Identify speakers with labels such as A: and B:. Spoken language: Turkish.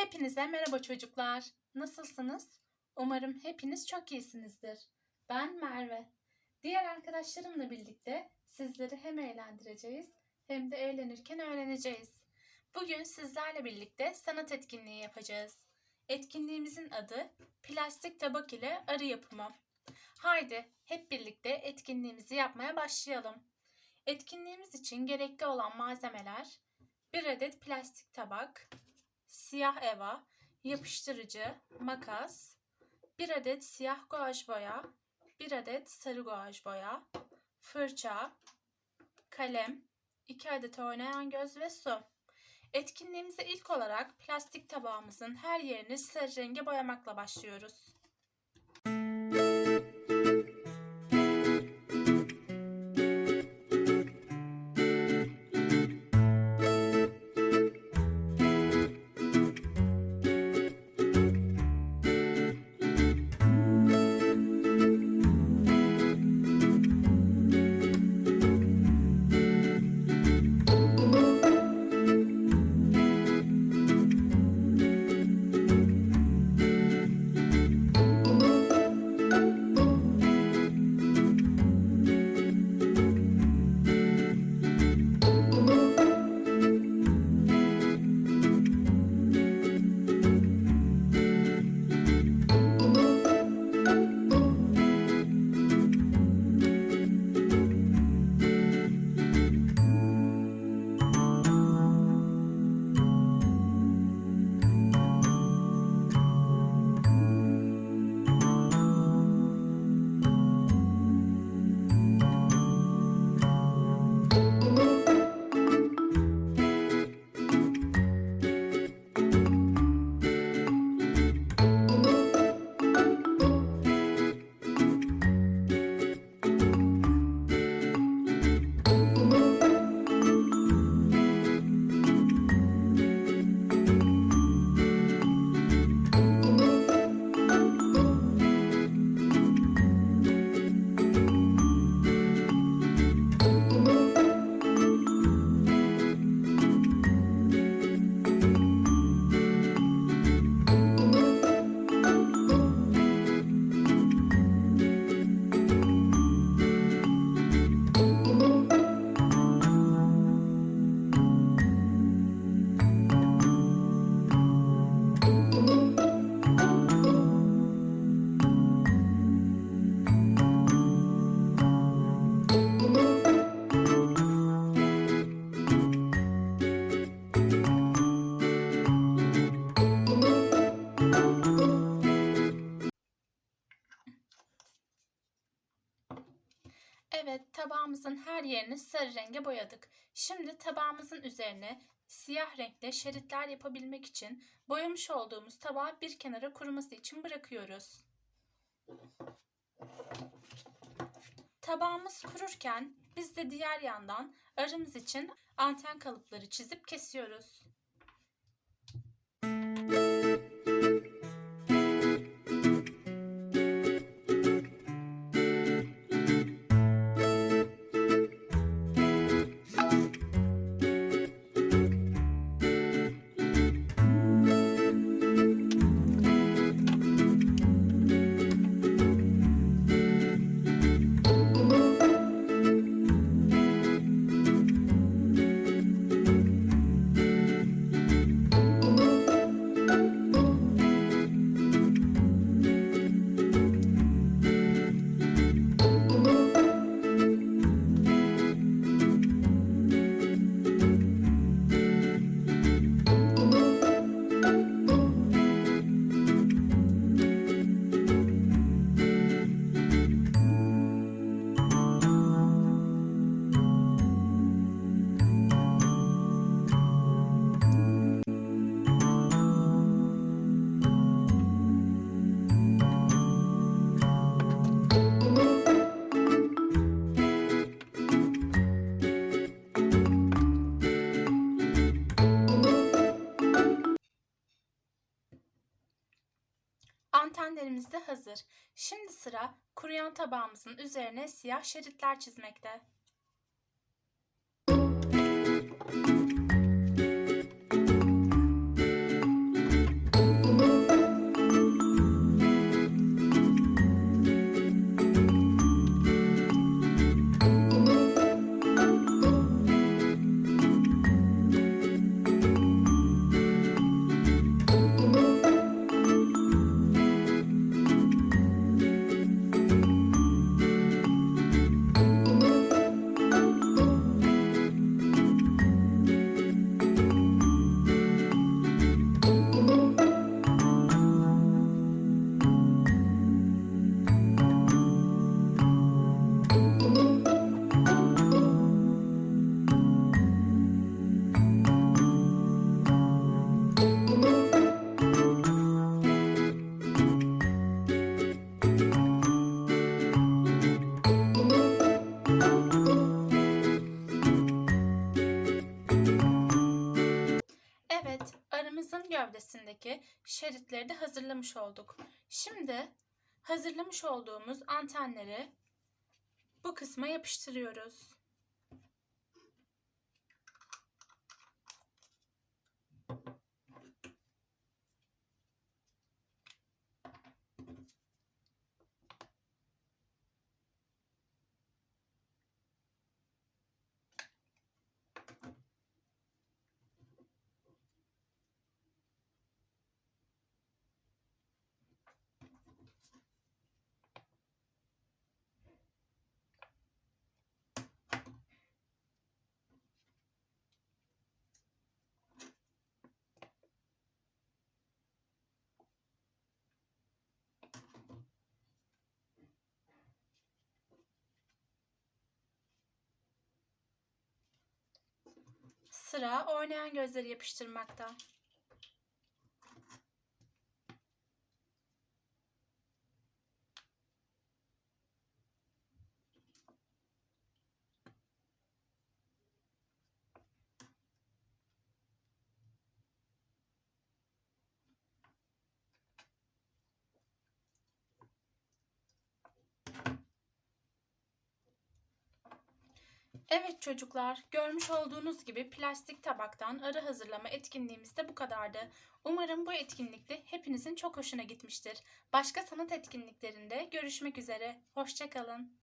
A: Hepinize merhaba çocuklar. Nasılsınız? Umarım hepiniz çok iyisinizdir. Ben Merve. Diğer arkadaşlarımla birlikte sizleri hem eğlendireceğiz hem de eğlenirken öğreneceğiz. Bugün sizlerle birlikte sanat etkinliği yapacağız. Etkinliğimizin adı plastik tabak ile arı yapımı. Haydi hep birlikte etkinliğimizi yapmaya başlayalım. Etkinliğimiz için gerekli olan malzemeler 1 adet plastik tabak, siyah eva, yapıştırıcı, makas, 1 adet siyah guaj boya, 1 adet sarı guaj boya, fırça, kalem, 2 adet oynayan göz ve su. Etkinliğimize ilk olarak plastik tabağımızın her yerini sarı renge boyamakla başlıyoruz. Evet, tabağımızın her yerini sarı renge boyadık. Şimdi tabağımızın üzerine siyah renkte şeritler yapabilmek için boyamış olduğumuz tabağı bir kenara kuruması için bırakıyoruz. Tabağımız kururken biz de diğer yandan arımız için anten kalıpları çizip kesiyoruz. Antenlerimiz de hazır. Şimdi sıra kuruyan tabağımızın üzerine siyah şeritler çizmekte. Gövdesindeki şeritleri de hazırlamış olduk. Şimdi hazırlamış olduğumuz antenleri bu kısma yapıştırıyoruz. Sıra oynayan gözleri yapıştırmakta. Evet çocuklar, görmüş olduğunuz gibi plastik tabaktan arı hazırlama etkinliğimiz de bu kadardı. Umarım bu etkinlikte hepinizin çok hoşuna gitmiştir. Başka sanat etkinliklerinde görüşmek üzere. Hoşçakalın.